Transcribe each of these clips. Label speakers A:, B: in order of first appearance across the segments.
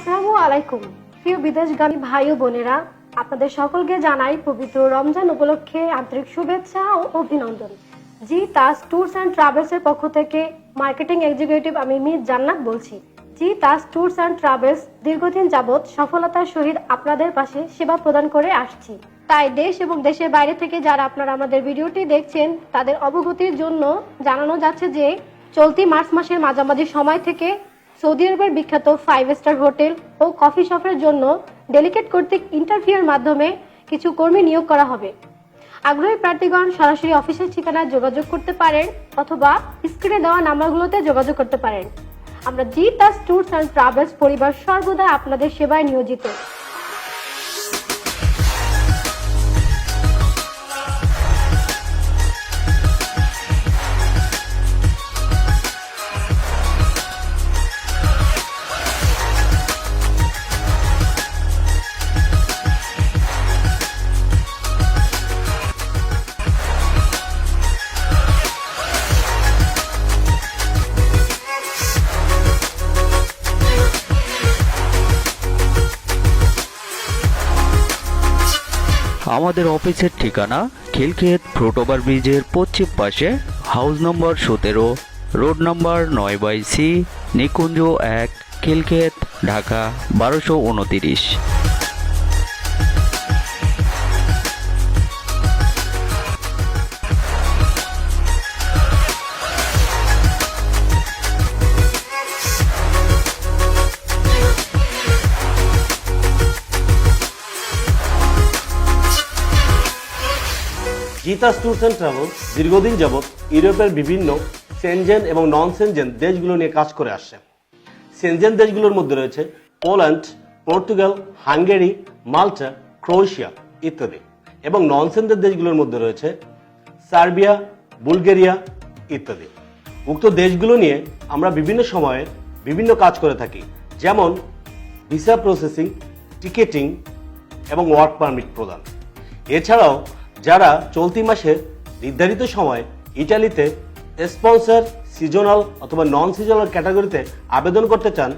A: আসসালামু আলাইকুম। প্রিয় বিদেশগামী ভাই ও বোনেরা, আপনাদের সকলকে জানাই পবিত্র রমজান উপলক্ষে আন্তরিক শুভেচ্ছা ও অভিনন্দন। G Taj tours and travels এর পক্ষ থেকে মার্কেটিং এক্সিকিউটিভ আমি মির জান্নাত বলছি। G Taj tours and travels দীর্ঘদিন যাবৎ সফলতার সহিত আপনাদের পাশে সেবা প্রদান করে আসছি। তাই দেশ এবং দেশের বাইরে থেকে যারা আপনারা আমাদের ভিডিওটি দেখছেন, তাদের অবগতির জন্য জানানো যাচ্ছে যে, চলতি মার্চ মাসের মাঝামাঝি সময় থেকে সৌদি আরবের বিখ্যাত ফাইভ স্টার হোটেল ও কফি শপের জন্য ডেলিকেট কর্তৃক ইন্টারভিউর মাধ্যমে কিছু কর্মী নিয়োগ করা হবে। আগ্রহী প্রার্থীগণ সরাসরি অফিসের ঠিকানায় যোগাযোগ করতে পারেন অথবা স্ক্রিনে দেওয়া নাম্বারগুলোতে যোগাযোগ করতে পারেন। আমরা জি তাস ট্যুরস অ্যান্ড ট্রাভেলস পরিবার সর্বদা আপনাদের সেবায় নিয়োজিত।
B: আমাদের অফিসের ঠিকানা খিলক্ষেত ফ্রুট ওভার ব্রিজের পশ্চিম পাশে, হাউস নম্বর সতেরো, রোড নম্বর নয় বাই সি, নিকুঞ্জ এক, খিলক্ষেত, ঢাকা, বারোশো উনতিরিশ।
C: গীতাস ট্যুরস অ্যান্ড ট্রাভেলস দীর্ঘদিন যাবৎ ইউরোপের বিভিন্ন সেনজেন এবং নন সেনজেন দেশগুলো নিয়ে কাজ করে আসছে। সেনজেন দেশগুলোর মধ্যে রয়েছে Poland Portugal Hungary Malta Croatia ইত্যাদি এবং নন সেনজেন দেশগুলোর মধ্যে রয়েছে সার্বিয়া বুলগেরিয়া ইত্যাদি। উক্ত দেশগুলো নিয়ে আমরা বিভিন্ন সময়ে বিভিন্ন কাজ করে থাকি, যেমন ভিসা প্রসেসিং টিকেটিং এবং ওয়ার্ক পারমিট প্রদান। এছাড়াও যারা চলতি মাসের নির্ধারিত সময় ইটালিতে স্পন্সর সিজনাল অথবা নন সিজনাল ক্যাটাগরিতে আবেদন করতে চান,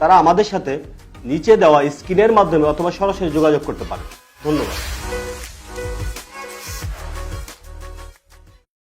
C: তারা আমাদের সাথে নিচে দেওয়া স্ক্রিনের মাধ্যমে অথবা সরাসরি যোগাযোগ করতে পারেন। ধন্যবাদ।